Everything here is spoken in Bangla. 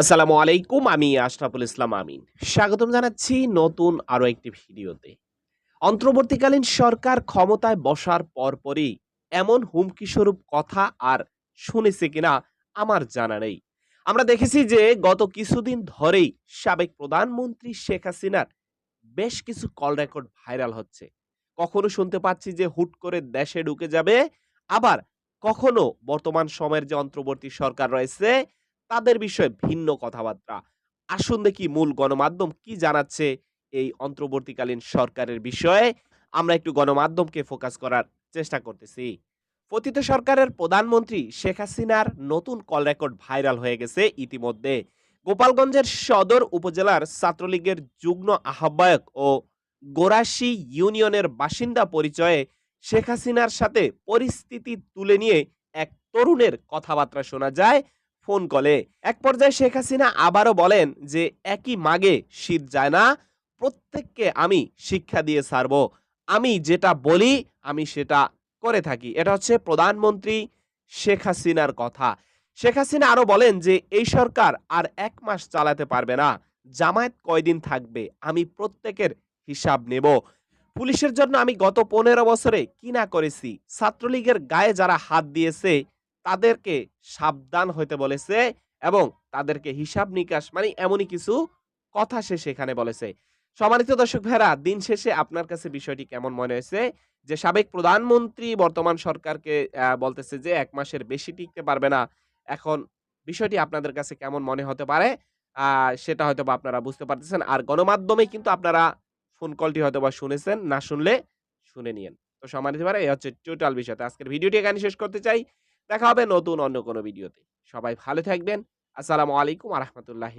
আসসালামু আলাইকুম, আমি আশরাফুল ইসলাম আমিন। স্বাগতম জানাচ্ছি নতুন আরও একটি ভিডিওতে। অন্তর্বর্তীকালীন সরকার ক্ষমতায় বসার পরপরই এমন হুমকি স্বরূপ কথা আর শুনেছে কিনা আমার জানা নেই। আমরা দেখেছি যে গত কিছুদিন ধরেই সাবেক প্রধানমন্ত্রী শেখ হাসিনার বেশ কিছু কল রেকর্ড ভাইরাল হচ্ছে। কখনো শুনতে পাচ্ছি যে হুট করে দেশে ঢুকে যাবে, আবার কখনো বর্তমান সময়ের যে অন্তর্বর্তী সরকার রয়েছে তাদের বিষয়ে ভিন্ন কথাবার্তা। আসুন দেখি মূল গণমাধ্যম কি জানাচ্ছে এই অন্তর্বর্তীকালীন সরকারের বিষয়ে। আমরা একটু গণমাধ্যমকে ফোকাস করার চেষ্টা করতেছি। পতিত সরকারের প্রধানমন্ত্রী শেখ হাসিনার নতুন কল রেকর্ড ভাইরাল হয়ে গেছে ইতিমধ্যে। গোপালগঞ্জের সদর উপজেলার ছাত্রলীগের যুগ্ম আহ্বায়ক ও গোরাশি ইউনিয়নের বাসিন্দা পরিচয়ে শেখ হাসিনার সাথে পরিস্থিতি তুলে নিয়ে এক তরুণের কথাবার্তা শোনা যায়। ফোন কলে। এক পর্যায়ে শেখ হাসিনা আবারও বলেন যে, একই মাগে শীত যায় না, প্রত্যেককে আমি শিক্ষা দিয়ে ছাড়ব। আমি যেটা বলি, আমি সেটা করে থাকি। এটা হচ্ছে প্রধানমন্ত্রী শেখ হাসিনার কথা। শেখ হাসিনা আরও বলেন যে, এই সরকার আর এক মাস চালাতে পারবে না। জামায়াত কয়দিন থাকবে? আমি প্রত্যেকের হিসাব নেব। পুলিশের জন্য আমি গত পনেরো বছরে কি না করেছি? ছাত্রলীগের গায়ে যারা হাত দিয়েছে তাদেরকে সাবধান হইতে বলেছে এবং তাদেরকে হিসাব নিকাশ মানে এমনই কিছু কথা সে সেখানে বলেছে। সম্মানিত দর্শক ভাইরা দিন শেষে আপনার কাছে বিষয়টি কেমন মনে হয়েছে? যে সাবেক প্রধানমন্ত্রী বর্তমান সরকারকে বলতেছে যে এক মাসের বেশি টিকতে পারবে না। এখন বিষয়টি আপনাদের কাছে কেমন মনে হতে পারে? সেটা হয়তো বা আপনারা বুঝতে পারতেছেন। আর গণমাধ্যমে কিন্তু আপনারা ফোন কলটি হয়তো বা শুনেছেন, না শুনলে শুনে নিয়েন। তো সম্মানিত ভাইরা এই হচ্ছে টোটাল বিষয়। আজকের ভিডিওটি এখানে শেষ করতে চাই। দেখা হবে নতুন অন্য কোনো ভিডিওতে সবাই ভালো থাকবেন। আসসালামু আলাইকুম আ রহমতুল্লাহি